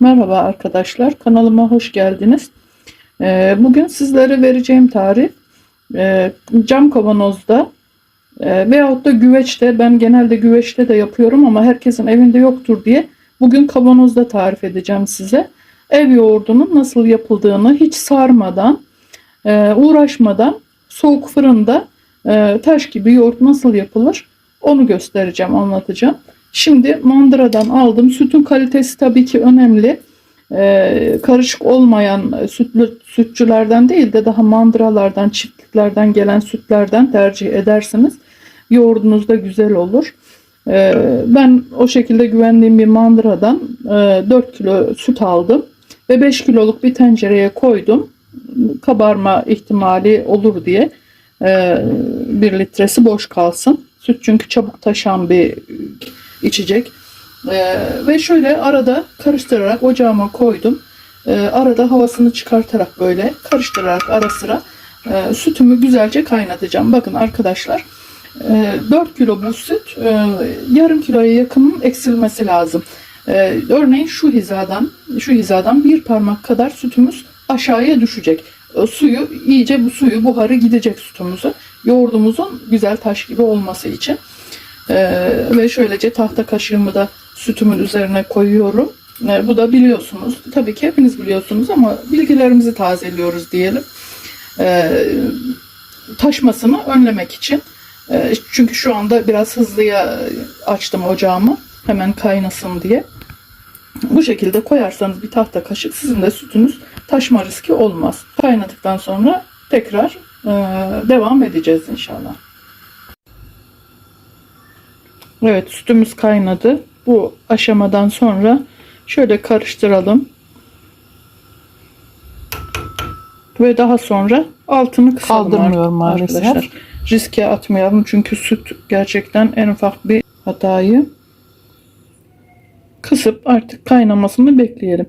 Merhaba arkadaşlar, kanalıma hoş geldiniz. Ee, Bugün sizlere vereceğim tarif e, cam kavanozda e, veyahut da güveçte, ben genelde güveçte de yapıyorum ama herkesin evinde yoktur diye bugün kavanozda tarif edeceğim size. Ev yoğurdunun nasıl yapıldığını hiç sarmadan, e, uğraşmadan soğuk fırında taş gibi yoğurt nasıl yapılır onu göstereceğim, anlatacağım. Şimdi mandıradan aldım. Sütün kalitesi tabii ki önemli. Ee, karışık olmayan sütlü sütçülerden değil de daha mandıralardan, çiftliklerden gelen sütlerden tercih ederseniz yoğurdunuz da güzel olur. Ee, ben o şekilde güvendiğim bir mandıradan e, 4 kilo süt aldım ve 5 kiloluk bir tencereye koydum. Kabarma ihtimali olur diye e, 1 litresi boş kalsın. Süt çünkü çabuk taşan bir içecek. Ee, ve şöyle arada karıştırarak ocağıma koydum. Ee, arada havasını çıkartarak böyle karıştırarak ara sıra e, sütümü güzelce kaynatacağım. Bakın arkadaşlar e, 4 kilo bu süt e, yarım kiloya yakın eksilmesi lazım. E, örneğin şu hizadan şu hizadan bir parmak kadar sütümüz aşağıya düşecek. E, suyu iyice bu suyu buharı gidecek sütümüzü. Yoğurdumuzun güzel taş gibi olması için. Ee, ve şöylece tahta kaşığımı da sütümün üzerine koyuyorum. Ee, bu da biliyorsunuz. Tabii ki hepiniz biliyorsunuz ama bilgilerimizi tazeliyoruz diyelim. Ee, taşmasını önlemek için. Ee, çünkü şu anda biraz hızlıya açtım ocağımı. Hemen kaynasın diye. Bu şekilde koyarsanız bir tahta kaşık sizin de sütünüz taşma riski olmaz. Kaynadıktan sonra tekrar e, devam edeceğiz inşallah. Evet sütümüz kaynadı. Bu aşamadan sonra şöyle karıştıralım. Ve daha sonra altını kısalım Kaldırmıyorum maalesef. arkadaşlar. Riske atmayalım çünkü süt gerçekten en ufak bir hatayı kısıp artık kaynamasını bekleyelim.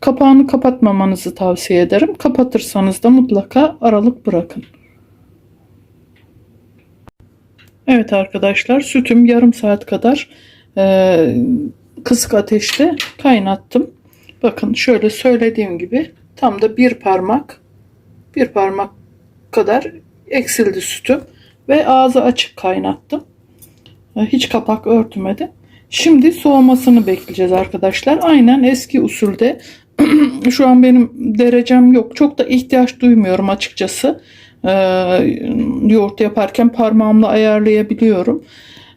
Kapağını kapatmamanızı tavsiye ederim. Kapatırsanız da mutlaka aralık bırakın. Evet arkadaşlar sütüm yarım saat kadar e, kısık ateşte kaynattım. Bakın şöyle söylediğim gibi tam da bir parmak bir parmak kadar eksildi sütüm ve ağzı açık kaynattım. E, hiç kapak örtmedi. Şimdi soğumasını bekleyeceğiz arkadaşlar. Aynen eski usulde şu an benim derecem yok. Çok da ihtiyaç duymuyorum açıkçası e, yoğurt yaparken parmağımla ayarlayabiliyorum.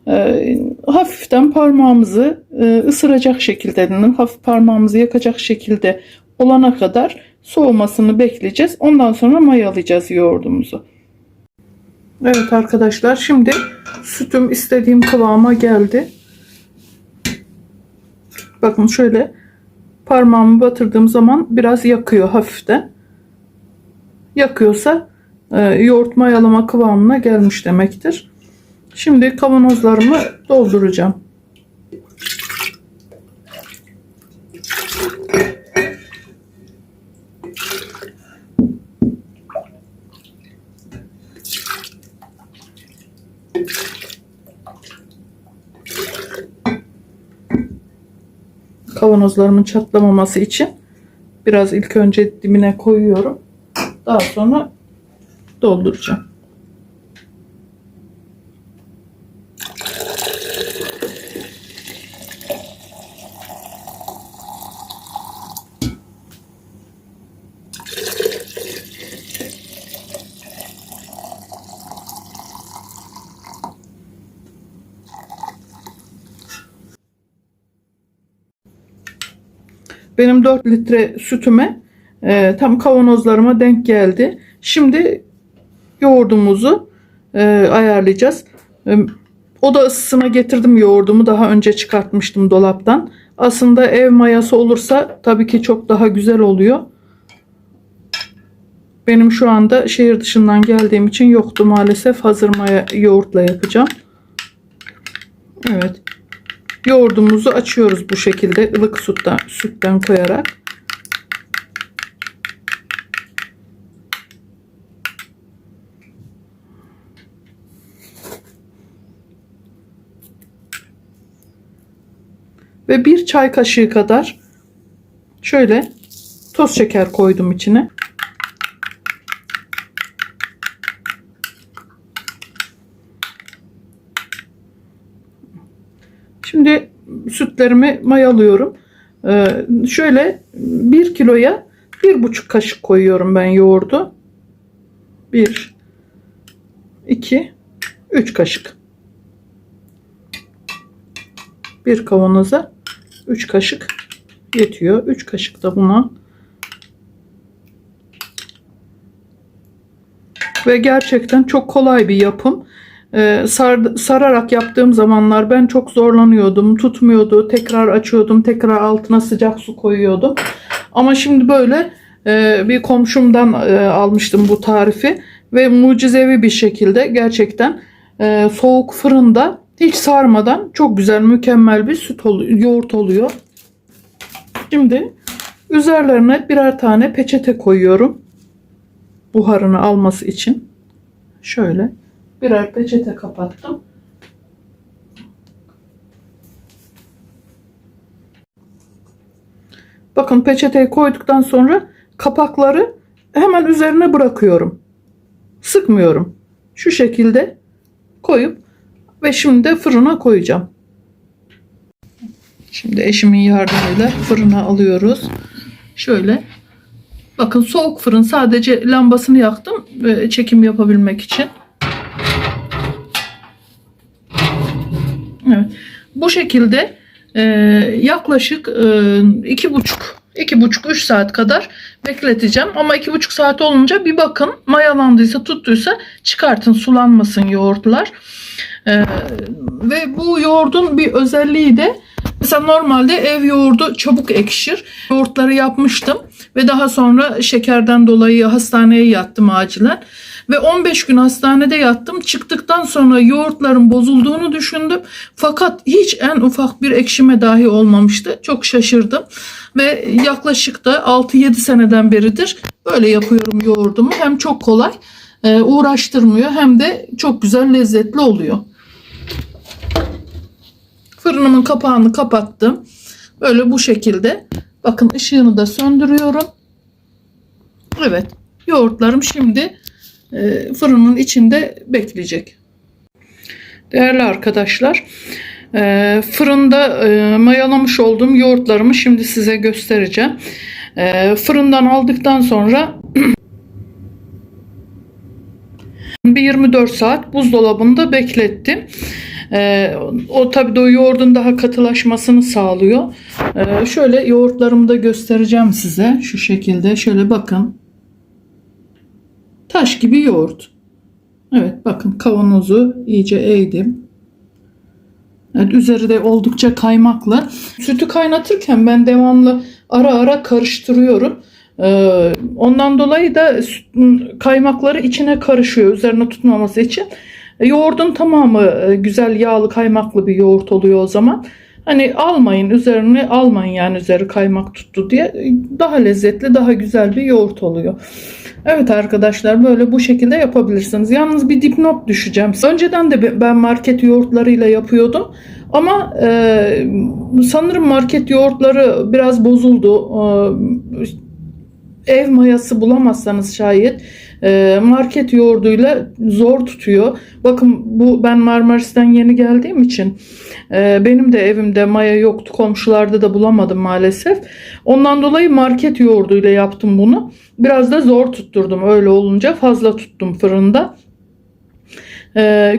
E, hafiften parmağımızı e, ısıracak şekilde, hafif parmağımızı yakacak şekilde olana kadar soğumasını bekleyeceğiz. Ondan sonra mayalayacağız yoğurdumuzu. Evet arkadaşlar şimdi sütüm istediğim kıvama geldi. Bakın şöyle parmağımı batırdığım zaman biraz yakıyor hafiften. Yakıyorsa e, yoğurt mayalama kıvamına gelmiş demektir. Şimdi kavanozlarımı dolduracağım. Kavanozlarımın çatlamaması için biraz ilk önce dibine koyuyorum. Daha sonra dolduracağım. Benim 4 litre sütüme e, tam kavanozlarıma denk geldi. Şimdi yoğurdumuzu e, ayarlayacağız. E, oda ısısına getirdim yoğurdumu. Daha önce çıkartmıştım dolaptan. Aslında ev mayası olursa tabii ki çok daha güzel oluyor. Benim şu anda şehir dışından geldiğim için yoktu maalesef. Hazır maya yoğurtla yapacağım. Evet. Yoğurdumuzu açıyoruz bu şekilde ılık sütten, sütten koyarak. Ve bir çay kaşığı kadar Şöyle toz şeker koydum içine. Şimdi sütlerimi mayalıyorum. Ee, şöyle bir kiloya bir buçuk kaşık koyuyorum ben yoğurdu. Bir, iki, üç kaşık. Bir kavanoza üç kaşık yetiyor. Üç kaşık da buna. Ve gerçekten çok kolay bir yapım. Ee, sar- sararak yaptığım zamanlar ben çok zorlanıyordum. Tutmuyordu. Tekrar açıyordum. Tekrar altına sıcak su koyuyordum. Ama şimdi böyle e, bir komşumdan e, almıştım bu tarifi. Ve mucizevi bir şekilde gerçekten e, soğuk fırında hiç sarmadan çok güzel mükemmel bir süt oluyor, yoğurt oluyor. Şimdi üzerlerine birer tane peçete koyuyorum. Buharını alması için. Şöyle birer peçete kapattım. Bakın peçeteyi koyduktan sonra kapakları hemen üzerine bırakıyorum. Sıkmıyorum. Şu şekilde koyup ve şimdi de fırına koyacağım. Şimdi eşimin yardımıyla fırına alıyoruz. Şöyle. Bakın soğuk fırın sadece lambasını yaktım çekim yapabilmek için. Evet. Bu şekilde e, yaklaşık e, iki buçuk iki buçuk üç saat kadar bekleteceğim. Ama iki buçuk saat olunca bir bakın mayalandıysa tuttuysa çıkartın sulanmasın yoğurtlar. E, ve bu yoğurdun bir özelliği de mesela normalde ev yoğurdu çabuk ekşir. Yoğurtları yapmıştım ve daha sonra şekerden dolayı hastaneye yattım acilen. Ve 15 gün hastanede yattım. Çıktıktan sonra yoğurtların bozulduğunu düşündüm. Fakat hiç en ufak bir ekşime dahi olmamıştı. Çok şaşırdım. Ve yaklaşık da 6-7 seneden beridir böyle yapıyorum yoğurdumu. Hem çok kolay e, uğraştırmıyor hem de çok güzel lezzetli oluyor. Fırınımın kapağını kapattım. Böyle bu şekilde. Bakın ışığını da söndürüyorum. Evet. Yoğurtlarım şimdi e, fırının içinde bekleyecek. Değerli arkadaşlar, e, fırında e, mayalamış olduğum yoğurtlarımı şimdi size göstereceğim. Fırından aldıktan sonra bir 24 saat buzdolabında beklettim. Ee, o tabii de o yoğurdun daha katılaşmasını sağlıyor. Ee, şöyle yoğurtlarımı da göstereceğim size. Şu şekilde şöyle bakın. Taş gibi yoğurt. Evet bakın kavanozu iyice eğdim. Evet, üzeri de oldukça kaymaklı. Sütü kaynatırken ben devamlı ara ara karıştırıyorum. Ee, ondan dolayı da kaymakları içine karışıyor üzerine tutmaması için. E, Yoğurdun tamamı e, güzel yağlı kaymaklı bir yoğurt oluyor o zaman. Hani almayın üzerine almayın yani üzeri kaymak tuttu diye E, daha lezzetli daha güzel bir yoğurt oluyor. Evet arkadaşlar böyle bu şekilde yapabilirsiniz. Yalnız bir dipnot düşeceğim. Önceden de ben market yoğurtlarıyla yapıyordum. Ama e, sanırım market yoğurtları biraz bozuldu. E, ev mayası bulamazsanız şayet e, market yoğurduyla zor tutuyor. Bakın bu ben Marmaris'ten yeni geldiğim için e, benim de evimde maya yoktu. Komşularda da bulamadım maalesef. Ondan dolayı market yoğurduyla yaptım bunu. Biraz da zor tutturdum öyle olunca fazla tuttum fırında. E,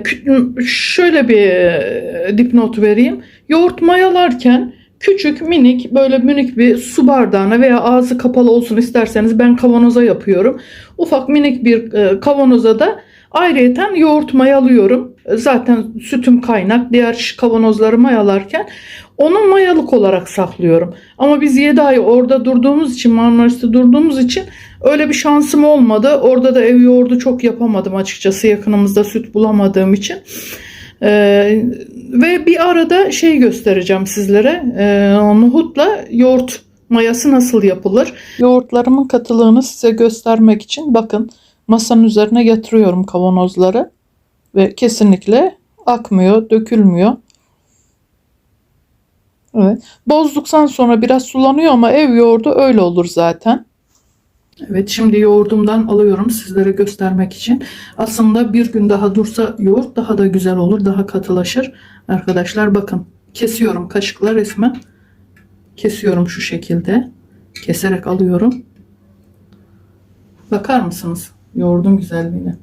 şöyle bir dipnot vereyim. Yoğurt mayalarken küçük minik böyle minik bir su bardağına veya ağzı kapalı olsun isterseniz ben kavanoza yapıyorum. Ufak minik bir e, kavanoza da ayrıyeten yoğurt mayalıyorum. Zaten sütüm kaynak diğer kavanozları mayalarken onu mayalık olarak saklıyorum. Ama biz 7 ay orada durduğumuz için Marmaris'te durduğumuz için öyle bir şansım olmadı. Orada da ev yoğurdu çok yapamadım açıkçası yakınımızda süt bulamadığım için. Ee, ve bir arada şey göstereceğim sizlere. Ee, nohutla yoğurt mayası nasıl yapılır? Yoğurtlarımın katılığını size göstermek için bakın masanın üzerine getiriyorum kavanozları ve kesinlikle akmıyor, dökülmüyor. Evet. Bozduktan sonra biraz sulanıyor ama ev yoğurdu öyle olur zaten. Evet şimdi yoğurdumdan alıyorum sizlere göstermek için. Aslında bir gün daha dursa yoğurt daha da güzel olur. Daha katılaşır. Arkadaşlar bakın kesiyorum kaşıkla resmen. Kesiyorum şu şekilde. Keserek alıyorum. Bakar mısınız yoğurdun güzelliğine?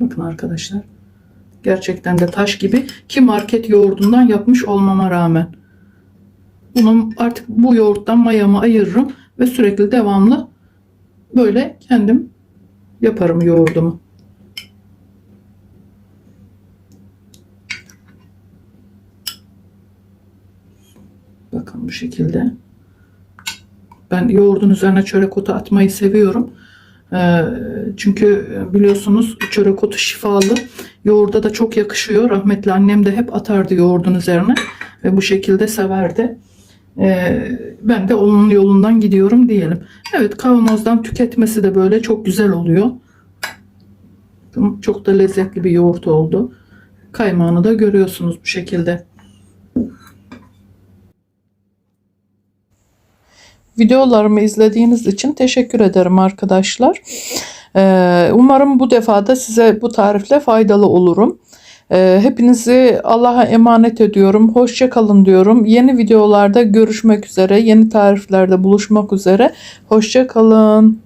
Bakın arkadaşlar. Gerçekten de taş gibi ki market yoğurdundan yapmış olmama rağmen. Bunu artık bu yoğurttan mayamı ayırırım ve sürekli devamlı böyle kendim yaparım yoğurdumu. Bakın bu şekilde. Ben yoğurdun üzerine çörek otu atmayı seviyorum. Ee, çünkü biliyorsunuz çörek otu şifalı. Yoğurda da çok yakışıyor. Rahmetli annem de hep atardı yoğurdun üzerine. Ve bu şekilde severdi. Ee, ben de onun yolundan gidiyorum diyelim. Evet kavanozdan tüketmesi de böyle çok güzel oluyor. Çok da lezzetli bir yoğurt oldu. Kaymağını da görüyorsunuz bu şekilde. Videolarımı izlediğiniz için teşekkür ederim arkadaşlar. Ee, Umarım bu defa da size bu tarifle faydalı olurum. Ee, Hepinizi Allah'a emanet ediyorum. Hoşça kalın diyorum. Yeni videolarda görüşmek üzere. Yeni tariflerde buluşmak üzere. Hoşça kalın.